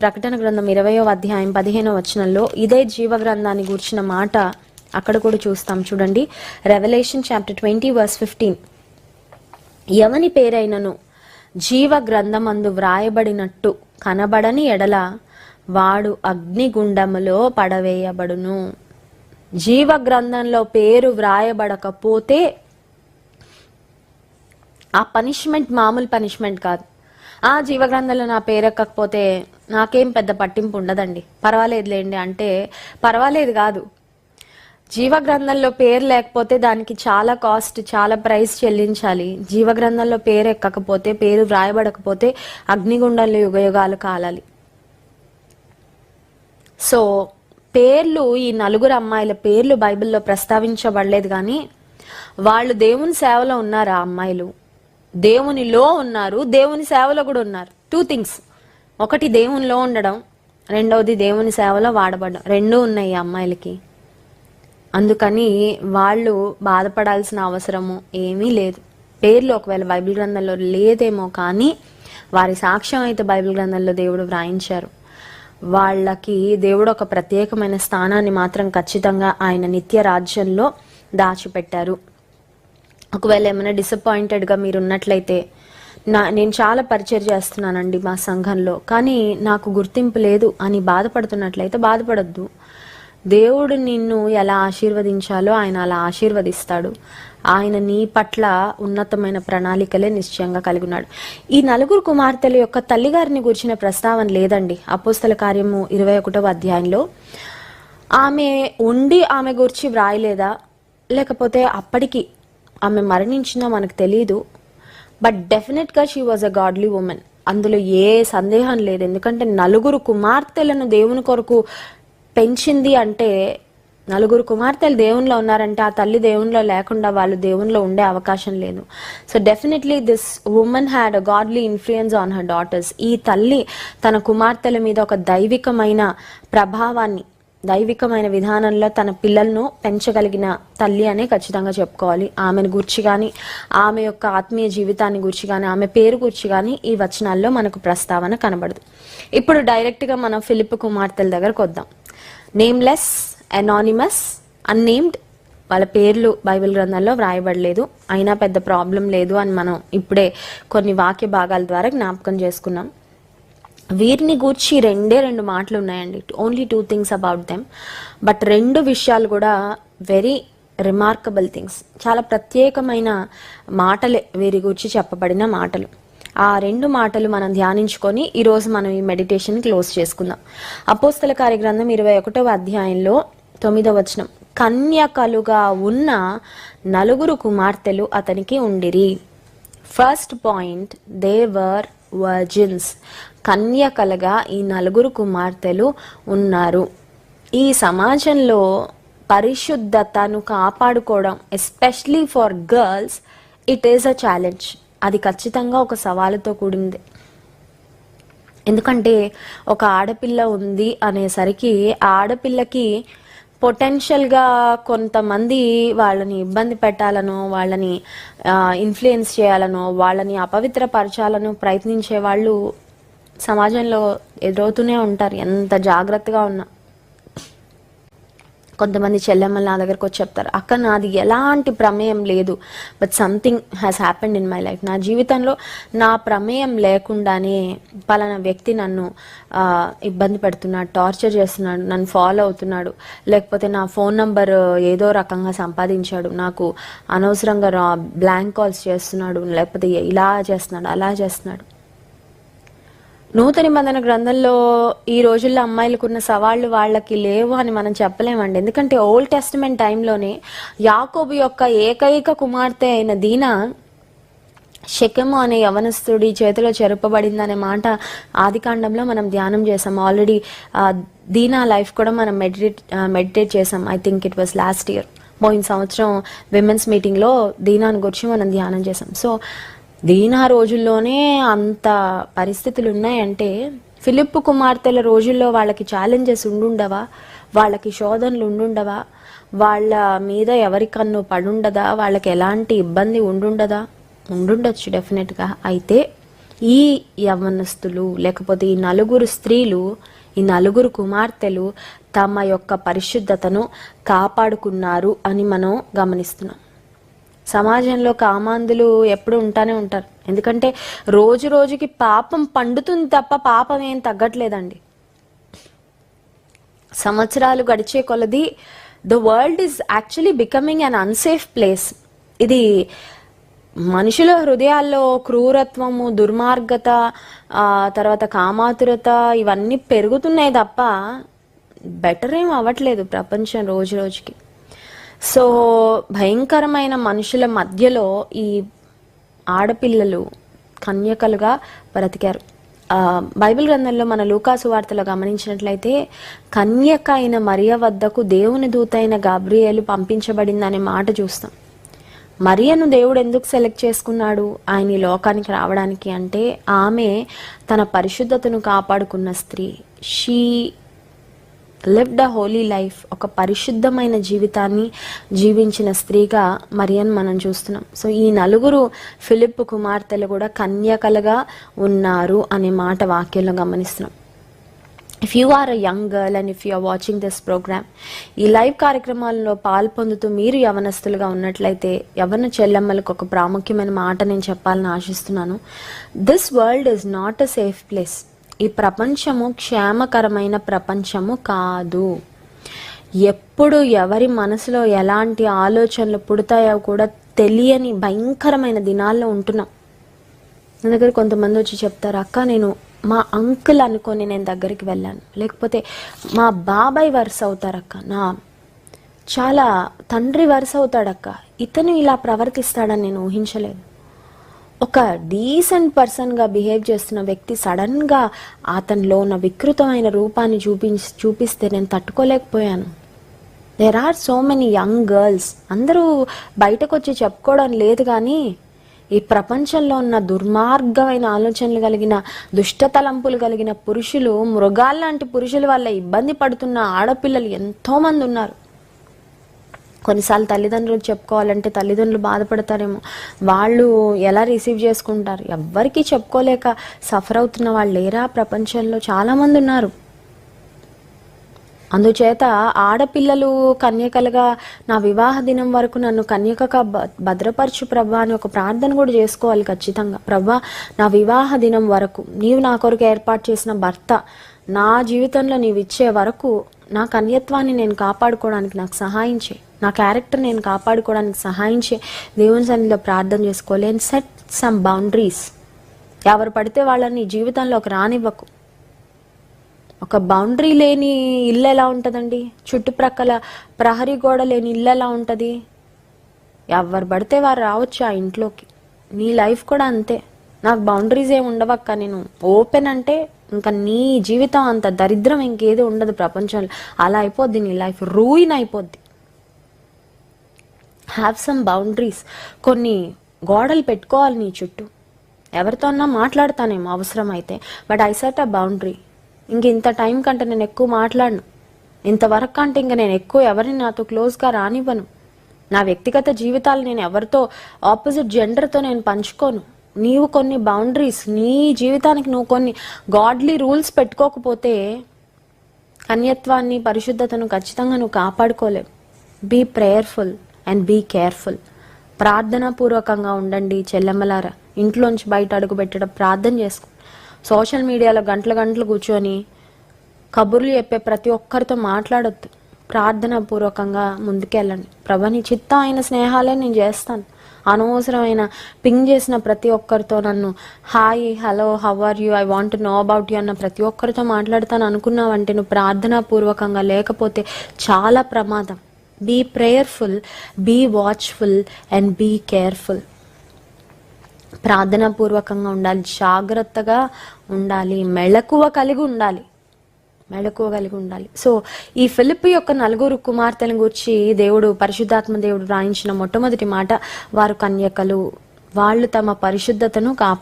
ప్రకటన గ్రంథం ఇరవయో అధ్యాయం పదిహేనో వచనంలో ఇదే జీవ గ్రంథాన్ని గూర్చిన మాట అక్కడ కూడా చూస్తాం. చూడండి Revelation chapter twenty verse fifteen ఎవని పేరైనను జీవ గ్రంథమందు వ్రాయబడినట్టు కనబడని ఎడల వాడు అగ్నిగుండములో పడవేయబడును. జీవ గ్రంథంలో పేరు వ్రాయబడకపోతే ఆ పనిష్మెంట్ మామూలు పనిష్మెంట్ కాదు. ఆ జీవగ్రంథంలో నా పేరు ఎక్కకపోతే నాకేం పెద్ద పట్టింపు ఉండదండి. పర్వాలేదులేండి అంటే పర్వాలేదు కాదు. జీవగ్రంథంలో పేరు లేకపోతే దానికి చాలా కాస్ట్ చాలా ప్రైస్ చెల్లించాలి. జీవగ్రంథంలో పేరు ఎక్కకపోతే పేరు వ్రాయబడకపోతే అగ్నిగుండంలో యుగయుగాలు కాలాలి. సో పేర్లు ఈ నలుగురు అమ్మాయిల పేర్లు బైబిల్లో ప్రస్తావించబడలేదు కానీ వాళ్ళు దేవుని సేవలో ఉన్నారు ఆ అమ్మాయిలు? దేవునిలో ఉన్నారు దేవుని సేవలో కూడా ఉన్నారు. టూ థింగ్స్ ఒకటి దేవునిలో ఉండడం రెండవది దేవుని సేవలో వాడబడడం. రెండూ ఉన్నాయి ఈ అమ్మాయిలకి. అందుకని వాళ్ళు బాధపడాల్సిన అవసరము ఏమీ లేదు. పేర్లు ఒకవేళ బైబిల్ గ్రంథంలో లేదేమో కానీ వారి సాక్ష్యం అయితే బైబిల్ గ్రంథంలో దేవుడు వ్రాయించారు. వాళ్ళకి దేవుడు ఒక ప్రత్యేకమైన స్థానాన్ని మాత్రం ఖచ్చితంగా ఆయన నిత్య రాజ్యంలో దాచిపెట్టారు. ఒకవేళ ఏమైనా డిసప్పాయింటెడ్గా మీరు ఉన్నట్లయితే నా నేను చాలా పరిచయం చేస్తున్నానండి మా సంఘంలో. కానీ నాకు గుర్తింపు లేదు అని బాధపడుతున్నట్లయితే బాధపడద్దు. దేవుడు నిన్ను ఎలా ఆశీర్వదించాలో ఆయన అలా ఆశీర్వదిస్తాడు. ఆయన నీ పట్ల ఉన్నతమైన ప్రణాళికలే నిశ్చయంగా కలిగి ఉన్నాడు ఈ నలుగురు కుమార్తెల యొక్క తల్లిగారిని గురించిన ప్రస్తావన లేదండి. అపోస్తల కార్యము ఇరవై ఒకటవ అధ్యాయంలో ఆమె ఉండి ఆమె గురించి వ్రాయలేదా? లేకపోతే అప్పటికి ఆమె మరణించినా మనకు తెలియదు బట్ డెఫినెట్గా she was a godly woman అందులో ఏ సందేహం లేదు. ఎందుకంటే నలుగురు కుమార్తెలను దేవుని కొరకు పెంచింది అంటే నలుగురు కుమార్తెలు దేవునిలో ఉన్నారంటే ఆ తల్లి దేవునిలో లేకుండా వాళ్ళు దేవునిలో ఉండే అవకాశం లేదు. So definitely this woman had a godly influence on her daughters ఈ తల్లి తన కుమార్తెల మీద ఒక దైవికమైన ప్రభావాన్ని దైవికమైన విధానంలో తన పిల్లలను పెంచగలిగిన తల్లి అనే ఖచ్చితంగా చెప్పుకోవాలి. ఆమెను గురించి కానీ ఆమె యొక్క ఆత్మీయ జీవితాన్ని గురించి కానీ ఆమె పేరు గురించి కానీ ఈ వచనాల్లో మనకు ప్రస్తావన కనబడదు. ఇప్పుడు డైరెక్ట్గా మనం ఫిలిప్ కుమార్తెల దగ్గరకు వద్దాం. నేమ్లెస్ అనానిమస్ అన్నేమ్డ్ వాళ్ళ పేర్లు బైబిల్ గ్రంథంలో వ్రాయబడలేదు. అయినా పెద్ద ప్రాబ్లం లేదు అని మనం ఇప్పుడే కొన్ని వాక్య భాగాల ద్వారా జ్ఞాపకం చేసుకున్నాం. వీరిని గూర్చి రెండే రెండు మాటలు ఉన్నాయండి only two things about them but రెండు విషయాలు కూడా వెరీ రిమార్కబుల్ థింగ్స్ చాలా ప్రత్యేకమైన మాటలే వీరి గురించి చెప్పబడిన మాటలు. ఆ రెండు మాటలు మనం ధ్యానించుకొని ఈరోజు మనం ఈ మెడిటేషన్ క్లోజ్ చేసుకుందాం. అపోస్తల కార్యగ్రంథం ఇరవై ఒకటవ అధ్యాయంలో తొమ్మిదవ వచనం. కన్యకలుగా ఉన్న నలుగురు కుమార్తెలు అతనికి ఉండిరి. First point they were virgins కన్యకలుగా ఈ నలుగురు కుమార్తెలు ఉన్నారు. ఈ సమాజంలో పరిశుద్ధతను కాపాడుకోవడం especially for girls it is a challenge అది ఖచ్చితంగా ఒక సవాలుతో కూడింది. ఎందుకంటే ఒక ఆడపిల్ల ఉంది అనేసరికి ఆడపిల్లకి పొటెన్షియల్గా కొంతమంది వాళ్ళని ఇబ్బంది పెట్టాలనో వాళ్ళని ఇన్ఫ్లుయెన్స్ చేయాలనో వాళ్ళని అపవిత్రపరచాలనో ప్రయత్నించే వాళ్ళు సమాజంలో ఎదురవుతూనే ఉంటారు. ఎంత జాగ్రత్తగా ఉన్నా. కొంతమంది చెల్లెమ్మలు నా దగ్గరకు వచ్చి చెప్తారు అక్క నాది ఎలాంటి ప్రమేయం లేదు but something has happened in my life నా జీవితంలో నా ప్రమేయం లేకుండానే పలానా వ్యక్తి నన్ను ఇబ్బంది పెడుతున్నాడు టార్చర్ చేస్తున్నాడు నన్ను ఫాలో అవుతున్నాడు లేకపోతే నా ఫోన్ నంబర్ ఏదో రకంగా సంపాదించాడు నాకు అనవసరంగా రా బ్లాంక్ కాల్స్ చేస్తున్నాడు లేకపోతే ఇలా చేస్తున్నాడు అలా చేస్తున్నాడు. నూతన నిబంధన గ్రంథంలో ఈ రోజుల్లో అమ్మాయిలకున్న సవాళ్ళు వాళ్ళకి లేవు అని మనం చెప్పలేమండి. ఎందుకంటే ఓల్డ్ టెస్టిమెంట్ టైంలోనే యాకోబు యొక్క ఏకైక కుమార్తె అయిన దీనా శకము అనే యవనస్తుడి చేతిలో చెరపబడిందనే మాట ఆదికాండంలో మనం ధ్యానం చేసాం. ఆల్రెడీ దీనా లైఫ్ కూడా మనం మెడిటేట్ మెడిటేట్ చేసాం. I think it was last year పోయిన సంవత్సరం విమెన్స్ మీటింగ్లో దీనాని గురించి మనం ధ్యానం చేసాం. సో దీనా రోజుల్లోనే అంత పరిస్థితులు ఉన్నాయంటే ఫిలిప్ కుమార్తెల రోజుల్లో వాళ్ళకి ఛాలెంజెస్ ఉండుండవా? వాళ్ళకి శోధనలు ఉండుండవా? వాళ్ళ మీద ఎవరి కన్ను పడుండదా? వాళ్ళకి ఎలాంటి ఇబ్బంది ఉండుండదా? ఉండుండొచ్చు డెఫినెట్గా అయితే ఈ యవనస్తులు లేకపోతే ఈ నలుగురు స్త్రీలు ఈ నలుగురు కుమార్తెలు తమ యొక్క పరిశుద్ధతను కాపాడుకున్నారు అని మనం గమనిస్తున్నాం. సమాజంలో కామాంధులు ఎప్పుడు ఉంటానే ఉంటారు. ఎందుకంటే రోజు రోజుకి పాపం పండుతుంది తప్ప పాపం ఏం తగ్గట్లేదండి. సంవత్సరాలు గడిచే కొలది the world is actually becoming an unsafe place. ఇది మనుషుల హృదయాల్లో క్రూరత్వము దుర్మార్గత తర్వాత కామాతురత ఇవన్నీ పెరుగుతున్నాయి తప్ప బెటర్ ఏం అవ్వట్లేదు ప్రపంచం రోజు రోజుకి. సో భయంకరమైన మనుషుల మధ్యలో ఈ ఆడపిల్లలు కన్యకలుగా బ్రతికారు. బైబిల్ గ్రంథంలో మన లూకాసు వార్తలో గమనించినట్లయితే కన్యక అయిన మరియ వద్దకు దేవుని దూతైన అయిన గాబ్రియేలు పంపించబడిందనే మాట చూస్తాం. మరియను దేవుడు ఎందుకు సెలెక్ట్ చేసుకున్నాడు? ఆయన ఈ లోకానికి రావడానికి అంటే ఆమె తన పరిశుద్ధతను కాపాడుకున్న స్త్రీ. She lived a holy life ఒక పరిశుద్ధమైన జీవితాన్ని జీవించిన స్త్రీగా మరియన్ మనం చూస్తున్నాం. సో ఈ నలుగురు ఫిలిప్ కుమార్తెలు కూడా కన్యకలుగా ఉన్నారు అనే మాట వాక్యంలో గమనిస్తున్నాం. If you are a young girl and if you are watching this program ఈ లైవ్ కార్యక్రమాల్లో పాల్పొందుతూ మీరు యవనస్తులుగా ఉన్నట్లయితే యవన చెల్లెమ్మలకు ఒక ప్రాముఖ్యమైన మాట నేను చెప్పాలని ఆశిస్తున్నాను. This world is not a safe place ఈ ప్రపంచము క్షేమకరమైన ప్రపంచము కాదు. ఎప్పుడు ఎవరి మనసులో ఎలాంటి ఆలోచనలు పుడతాయో కూడా తెలియని భయంకరమైన దినాల్లో ఉంటున్నాం. నా దగ్గర కొంతమంది వచ్చి చెప్తారు అక్క నేను మా అంకుల్ అనుకొని నేను దగ్గరికి వెళ్ళాను. లేకపోతే మా బాబాయ్ వరుస అవుతారక్క నా చాలా తండ్రి వరుస అవుతాడక్క ఇతను ఇలా ప్రవర్తిస్తాడని నేను ఊహించలేదు. ఒక డీసెంట్ పర్సన్గా బిహేవ్ చేస్తున్న వ్యక్తి సడన్గా అతనిలో ఉన్న వికృతమైన రూపాన్ని చూపించి చూపిస్తే నేను తట్టుకోలేకపోయాను. There are so many young girls అందరూ బయటకు వచ్చి చెప్పుకోవడం లేదు కానీ ఈ ప్రపంచంలో ఉన్న దుర్మార్గమైన ఆలోచనలు కలిగిన దుష్టతలంపులు కలిగిన పురుషులు మృగాల్లాంటి పురుషుల వల్ల ఇబ్బంది పడుతున్న ఆడపిల్లలు ఎంతోమంది ఉన్నారు. కొన్నిసార్లు తల్లిదండ్రులు చెప్పుకోవాలంటే తల్లిదండ్రులు బాధపడతారేమో. వాళ్ళు ఎలా రిసీవ్ చేసుకుంటారు? ఎవ్వరికీ చెప్పుకోలేక సఫర్ అవుతున్న వాళ్ళు లేరా? ప్రపంచంలో చాలామంది ఉన్నారు. అందుచేత ఆడపిల్లలు కన్యకలుగా నా వివాహ దినం వరకు నన్ను కన్యకగా భ- భద్రపరచు ప్రభా అని ఒక ప్రార్థన కూడా చేసుకోవాలి ఖచ్చితంగా. ప్రభా నా వివాహ దినం వరకు నీవు నా కొరకు ఏర్పాటు చేసిన భర్త నా జీవితంలో నీవు ఇచ్చే వరకు నా కన్యత్వాన్ని నేను కాపాడుకోవడానికి నాకు సహాయం చేయి. నా క్యారెక్టర్ నేను కాపాడుకోవడానికి సహాయం చే దేవుని సన్నిధిలో ప్రార్థన చేసుకోవాలి అండ్ సెట్ సమ్ బౌండరీస్ ఎవరు పడితే వాళ్ళని జీవితంలో జీవితంలోకి రానివ్వకు. ఒక బౌండరీ లేని ఇల్లు ఎలా ఉంటుందండి? చుట్టుప్రక్కల ప్రహరీ గోడ లేని ఇల్లు ఎలా ఉంటుంది? ఎవరు పడితే వారు రావచ్చు ఆ ఇంట్లోకి. నీ లైఫ్ కూడా అంతే. నాకు బౌండరీస్ ఏమి ఉండవక్క. నేను ఓపెన్ అంటే ఇంకా నీ జీవితం అంత దరిద్రం ఇంకేది ఉండదు ప్రపంచంలో. అలా అయిపోద్ది నీ లైఫ్ రూయిన్ అయిపోద్ది. హ్యావ్ సమ్ బౌండరీస్ కొన్ని గోడలు పెట్టుకోవాలి నీ చుట్టూ. ఎవరితో అన్నా మాట్లాడతానేమో అవసరమైతే. But I set a boundary ఇంక ఇంత టైం కంటే నేను ఎక్కువ మాట్లాడను. ఇంతవరకు కంటే ఇంక నేను ఎక్కువ ఎవరిని నాతో క్లోజ్గా రానివ్వను. నా వ్యక్తిగత జీవితాలు నేను ఎవరితో ఆపోజిట్ జెండర్తో నేను పంచుకోను. నీవు కొన్ని బౌండరీస్ నీ జీవితానికి నువ్వు కొన్ని గాడ్లీ రూల్స్ పెట్టుకోకపోతే కన్యత్వాన్ని పరిశుద్ధతను ఖచ్చితంగా నువ్వు కాపాడుకోలేవు. Be prayerful and be careful ప్రార్థనాపూర్వకంగా ఉండండి చెల్లెమ్మలారా. ఇంట్లోంచి బయట అడుగు పెట్టడం ప్రార్థన చేసుకో. సోషల్ మీడియాలో గంటల గంటలు కూర్చొని కబుర్లు చెప్పే ప్రతి ఒక్కరితో మాట్లాడొద్దు. ప్రార్థనాపూర్వకంగా ముందుకెళ్ళండి. ప్రభా నీ చిత్తం అయిన స్నేహాలే నేను చేస్తాను. అనవసరమైన పింగ్ చేసిన ప్రతి ఒక్కరితో నన్ను hi hello how are you? I want know about you అన్న ప్రతి ఒక్కరితో మాట్లాడతాను అనుకున్నావంటే నువ్వు ప్రార్థనాపూర్వకంగా లేకపోతే చాలా ప్రమాదం. Be prayerful be watchful and be careful ప్రార్థనాపూర్వకంగా ఉండాలి జాగ్రత్తగా ఉండాలి మెళకువ కలిగి ఉండాలి మెళకువ కలిగి ఉండాలి. సో ఈ ఫిలిప్ యొక్క నలుగురు కుమార్తెల గురించి దేవుడు పరిశుద్ధాత్మ దేవుడు రాయించిన మొట్టమొదటి మాట వారు కన్యకలు వాళ్ళు తమ పరిశుద్ధతను కాపాడు